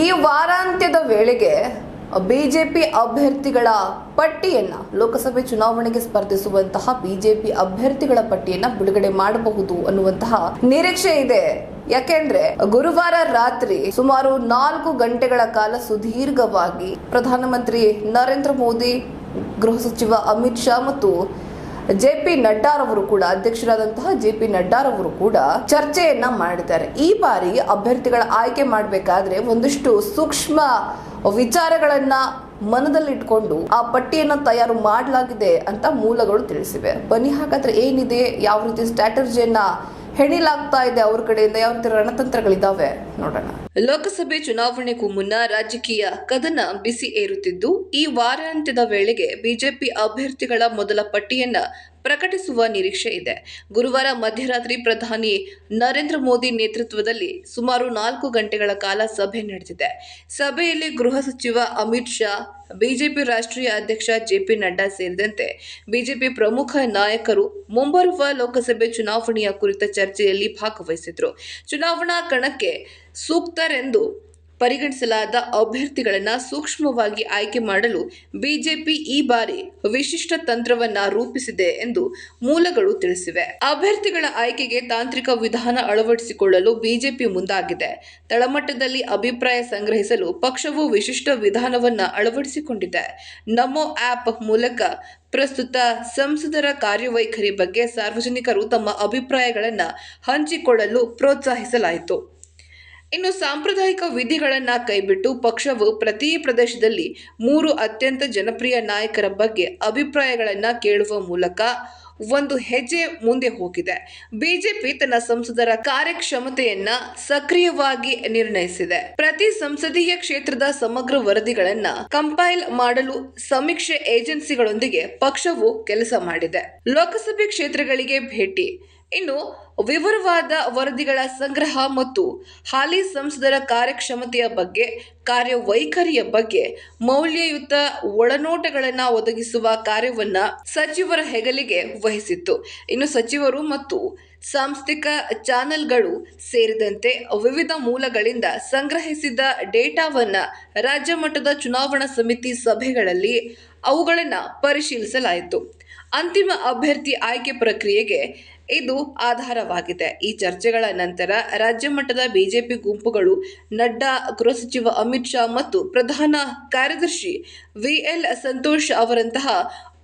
ಈ ವಾರಾಂತ್ಯದ ವೇಳೆಗೆ ಬಿಜೆಪಿ ಅಭ್ಯರ್ಥಿಗಳ ಪಟ್ಟಿಯನ್ನ ಲೋಕಸಭೆ ಚುನಾವಣೆಗೆ ಸ್ಪರ್ಧಿಸುವಂತಹ ಬಿಜೆಪಿ ಅಭ್ಯರ್ಥಿಗಳ ಪಟ್ಟಿಯನ್ನ ಬಿಡುಗಡೆ ಮಾಡಬಹುದು ಅನ್ನುವಂತಹ ನಿರೀಕ್ಷೆ ಇದೆ. ಯಾಕೆಂದ್ರೆ ಗುರುವಾರ ರಾತ್ರಿ ಸುಮಾರು ನಾಲ್ಕು ಗಂಟೆಗಳ ಕಾಲ ಸುದೀರ್ಘವಾಗಿ ಪ್ರಧಾನಮಂತ್ರಿ ನರೇಂದ್ರ ಮೋದಿ, ಗೃಹ ಸಚಿವ ಅಮಿತ್ ಶಾ ಮತ್ತು ಜೆ ಪಿ ನಡ್ಡಾರವರು ಕೂಡ, ಅಧ್ಯಕ್ಷರಾದಂತಹ ಜೆ ಪಿ ನಡ್ಡಾರವರು ಕೂಡ ಚರ್ಚೆಯನ್ನ ಮಾಡಿದ್ದಾರೆ. ಈ ಬಾರಿ ಅಭ್ಯರ್ಥಿಗಳ ಆಯ್ಕೆ ಮಾಡಬೇಕಾದ್ರೆ ಒಂದಿಷ್ಟು ಸೂಕ್ಷ್ಮ ವಿಚಾರಗಳನ್ನ ಮನದಲ್ಲಿಟ್ಕೊಂಡು ಆ ಪಟ್ಟಿಯನ್ನ ತಯಾರು ಮಾಡಲಾಗಿದೆ ಅಂತ ಮೂಲಗಳು ತಿಳಿಸಿವೆ. ಬನ್ನಿ ಹಾಗಾದ್ರೆ ಏನಿದೆ, ಯಾವ ರೀತಿ ಸ್ಟ್ರಾಟಜಿಯನ್ನ ಹೆಣಿಲಾಗ್ತಾ ಇದೆ ಅವ್ರ ಕಡೆಯಿಂದ ಯಾವ ರೀತಿ ರಣತಂತ್ರಗಳಿದಾವೆ ನೋಡೋಣ. ಲೋಕಸಭೆ ಚುನಾವಣೆಗೂ ಮುನ್ನ ರಾಜಕೀಯ ಕದನ ಬಿಸಿ ಏರುತ್ತಿದ್ದು, ಈ ವಾರಾಂತ್ಯದ ವೇಳೆಗೆ ಬಿಜೆಪಿ ಅಭ್ಯರ್ಥಿಗಳ ಮೊದಲ ಪಟ್ಟಿಯನ್ನ ಪ್ರಕಟಿಸುವ ನಿರೀಕ್ಷೆ ಇದೆ. ಗುರುವಾರ ಮಧ್ಯರಾತ್ರಿ ಪ್ರಧಾನಿ ನರೇಂದ್ರ ಮೋದಿ ನೇತೃತ್ವದಲ್ಲಿ ಸುಮಾರು ನಾಲ್ಕು ಗಂಟೆಗಳ ಕಾಲ ಸಭೆ ನಡೆದಿದೆ. ಸಭೆಯಲ್ಲಿ ಗೃಹ ಸಚಿವ ಅಮಿತ್ ಶಾ, ಬಿಜೆಪಿ ರಾಷ್ಟ್ರೀಯ ಅಧ್ಯಕ್ಷ ಜೆಪಿ ನಡ್ಡಾ ಸೇರಿದಂತೆ ಬಿಜೆಪಿ ಪ್ರಮುಖ ನಾಯಕರು ಮುಂಬರುವ ಲೋಕಸಭೆ ಚುನಾವಣೆಯ ಕುರಿತ ಚರ್ಚೆಯಲ್ಲಿ ಭಾಗವಹಿಸಿದರು. ಚುನಾವಣಾ ಕಣಕ್ಕೆ ಸೂಕ್ತರೆಂದು ಪರಿಗಣಿಸಲಾದ ಅಭ್ಯರ್ಥಿಗಳನ್ನು ಸೂಕ್ಷ್ಮವಾಗಿ ಆಯ್ಕೆ ಮಾಡಲು ಬಿಜೆಪಿ ಈ ಬಾರಿ ವಿಶಿಷ್ಟ ತಂತ್ರವನ್ನ ರೂಪಿಸಿದೆ ಎಂದು ಮೂಲಗಳು ತಿಳಿಸಿವೆ. ಅಭ್ಯರ್ಥಿಗಳ ಆಯ್ಕೆಗೆ ತಾಂತ್ರಿಕ ವಿಧಾನ ಅಳವಡಿಸಿಕೊಳ್ಳಲು ಬಿಜೆಪಿ ಮುಂದಾಗಿದೆ. ತಳಮಟ್ಟದಲ್ಲಿ ಅಭಿಪ್ರಾಯ ಸಂಗ್ರಹಿಸಲು ಪಕ್ಷವು ವಿಶಿಷ್ಟ ವಿಧಾನವನ್ನ ಅಳವಡಿಸಿಕೊಂಡಿದೆ. ನಮೋ ಆಪ್ ಮೂಲಕ ಪ್ರಸ್ತುತ ಸಂಸದರ ಕಾರ್ಯವೈಖರಿ ಬಗ್ಗೆ ಸಾರ್ವಜನಿಕರು ತಮ್ಮ ಅಭಿಪ್ರಾಯಗಳನ್ನು ಹಂಚಿಕೊಳ್ಳಲು ಪ್ರೋತ್ಸಾಹಿಸಲಾಯಿತು. ಇನ್ನು ಸಾಂಪ್ರದಾಯಿಕ ವಿಧಿಗಳನ್ನ ಕೈಬಿಟ್ಟು ಪಕ್ಷವು ಪ್ರತಿ ಪ್ರದೇಶದಲ್ಲಿ ಮೂರು ಅತ್ಯಂತ ಜನಪ್ರಿಯ ನಾಯಕರ ಬಗ್ಗೆ ಅಭಿಪ್ರಾಯಗಳನ್ನ ಕೇಳುವ ಮೂಲಕ ಒಂದು ಹೆಜ್ಜೆ ಮುಂದೆ ಹೋಗಿದೆ. ಬಿಜೆಪಿ ತನ್ನ ಸಂಸದರ ಕಾರ್ಯಕ್ಷಮತೆಯನ್ನ ಸಕ್ರಿಯವಾಗಿ ನಿರ್ಣಯಿಸಿದೆ. ಪ್ರತಿ ಸಂಸದೀಯ ಕ್ಷೇತ್ರದ ಸಮಗ್ರ ವರದಿಗಳನ್ನ ಕಂಪೈಲ್ ಮಾಡಲು ಸಮೀಕ್ಷೆ ಏಜೆನ್ಸಿಗಳೊಂದಿಗೆ ಪಕ್ಷವು ಕೆಲಸ ಮಾಡಿದೆ. ಲೋಕಸಭೆ ಕ್ಷೇತ್ರಗಳಿಗೆ ಭೇಟಿ ಇನ್ನು ವಿವರವಾದ ವರದಿಗಳ ಸಂಗ್ರಹ ಮತ್ತು ಹಾಲಿ ಸಂಸದರ ಕಾರ್ಯಕ್ಷಮತೆಯ ಬಗ್ಗೆ, ಕಾರ್ಯವೈಖರಿಯ ಬಗ್ಗೆ, ಮೌಲ್ಯಯುತ ಒಳನೋಟಗಳನ್ನು ಒದಗಿಸುವ ಕಾರ್ಯವನ್ನ ಸಚಿವರ ಹೆಗಲಿಗೆ ವಹಿಸಿತ್ತು. ಇನ್ನು ಸಚಿವರು ಮತ್ತು ಸಾಂಸ್ಥಿಕ ಚಾನೆಲ್ಗಳು ಸೇರಿದಂತೆ ವಿವಿಧ ಮೂಲಗಳಿಂದ ಸಂಗ್ರಹಿಸಿದ ಡೇಟಾವನ್ನ ರಾಜ್ಯ ಮಟ್ಟದ ಚುನಾವಣಾ ಸಮಿತಿ ಸಭೆಗಳಲ್ಲಿ ಅವುಗಳನ್ನು ಪರಿಶೀಲಿಸಲಾಯಿತು. ಅಂತಿಮ ಅಭ್ಯರ್ಥಿ ಆಯ್ಕೆ ಪ್ರಕ್ರಿಯೆಗೆ ಇದು ಆಧಾರವಾಗಿದೆ. ಈ ಚರ್ಚೆಗಳ ನಂತರ ರಾಜ್ಯ ಮಟ್ಟದ ಬಿಜೆಪಿ ಗುಂಪುಗಳು ನಡ್ಡಾ, ಗೃಹ ಸಚಿವ ಅಮಿತ್ ಶಾ ಮತ್ತು ಪ್ರಧಾನ ಕಾರ್ಯದರ್ಶಿ ವಿಎಲ್ ಸಂತೋಷ್ ಅವರಂತಹ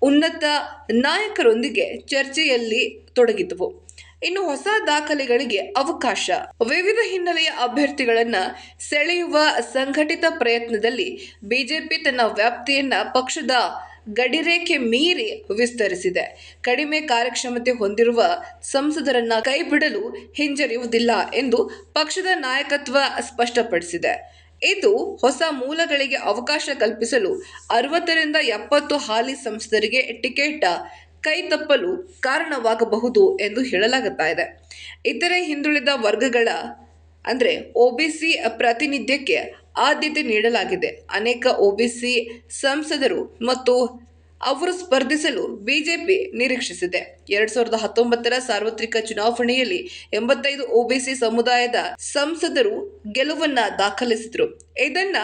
ಉನ್ನತ ನಾಯಕರೊಂದಿಗೆ ಚರ್ಚೆಯಲ್ಲಿ ತೊಡಗಿದ್ದವು. ಇನ್ನು ಹೊಸ ದಾಖಲೆಗಳಿಗೆ ಅವಕಾಶ. ವಿವಿಧ ಹಿನ್ನೆಲೆಯ ಅಭ್ಯರ್ಥಿಗಳನ್ನ ಸೆಳೆಯುವ ಸಂಘಟಿತ ಪ್ರಯತ್ನದಲ್ಲಿ ಬಿಜೆಪಿ ತನ್ನ ವ್ಯಾಪ್ತಿಯನ್ನ ಪಕ್ಷದ ಗಡಿರೇಖೆ ಮೀರಿ ವಿಸ್ತರಿಸಿದೆ. ಕಡಿಮೆ ಕಾರ್ಯಕ್ಷಮತೆ ಹೊಂದಿರುವ ಸಂಸದರನ್ನ ಕೈಬಿಡಲು ಹಿಂಜರಿಯುವುದಿಲ್ಲ ಎಂದು ಪಕ್ಷದ ನಾಯಕತ್ವ ಸ್ಪಷ್ಟಪಡಿಸಿದೆ. ಇದು ಹೊಸ ಮೂಲಗಳಿಗೆ ಅವಕಾಶ ಕಲ್ಪಿಸಲು ಅರವತ್ತರಿಂದ ಎಪ್ಪತ್ತು ಹಾಲಿ ಸಂಸದರಿಗೆ ಟಿಕೆಟ್ ಕೈ ತಪ್ಪಲು ಕಾರಣವಾಗಬಹುದು ಎಂದು ಹೇಳಲಾಗುತ್ತಾ ಇದೆ. ಇತರೆ ಹಿಂದುಳಿದ ವರ್ಗಗಳ ಅಂದರೆ ಒಬಿಸಿ ಪ್ರಾತಿನಿಧ್ಯಕ್ಕೆ ಆದ್ಯತೆ ನೀಡಲಾಗಿದೆ. ಅನೇಕ ಒಬಿಸಿ ಸಂಸದರು ಮತ್ತು ಅವರು ಸ್ಪರ್ಧಿಸಲು ಬಿಜೆಪಿ ನಿರೀಕ್ಷಿಸಿದೆ. ಎರಡ್ ಸಾವಿರದ ಹತ್ತೊಂಬತ್ತರ ಸಾರ್ವತ್ರಿಕ ಚುನಾವಣೆಯಲ್ಲಿ ಎಂಬತ್ತೈದು ಒಬಿಸಿ ಸಮುದಾಯದ ಸಂಸದರು ಗೆಲುವನ್ನ ದಾಖಲಿಸಿದ್ರು. ಇದನ್ನ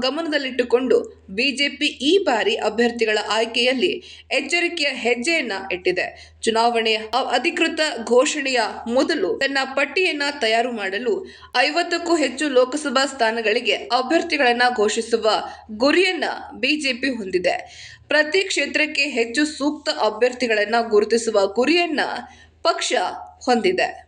ಗಮನದಲ್ಲಿಟ್ಟುಕೊಂಡು ಬಿಜೆಪಿ ಈ ಬಾರಿ ಅಭ್ಯರ್ಥಿಗಳ ಆಯ್ಕೆಯಲ್ಲಿ ಎಚ್ಚರಿಕೆಯ ಹೆಜ್ಜೆಯನ್ನ ಇಟ್ಟಿದೆ. ಚುನಾವಣೆಯ ಅಧಿಕೃತ ಘೋಷಣೆಯ ಮೊದಲು ತನ್ನ ಪಟ್ಟಿಯನ್ನ ತಯಾರು ಮಾಡಲು ಐವತ್ತಕ್ಕೂ ಹೆಚ್ಚು ಲೋಕಸಭಾ ಸ್ಥಾನಗಳಿಗೆ ಅಭ್ಯರ್ಥಿಗಳನ್ನ ಘೋಷಿಸುವ ಗುರಿಯನ್ನ ಬಿಜೆಪಿ ಹೊಂದಿದೆ. ಪ್ರತಿ ಕ್ಷೇತ್ರಕ್ಕೆ ಹೆಚ್ಚು ಸೂಕ್ತ ಅಭ್ಯರ್ಥಿಗಳನ್ನ ಗುರುತಿಸುವ ಗುರಿಯನ್ನ ಪಕ್ಷ ಹೊಂದಿದೆ.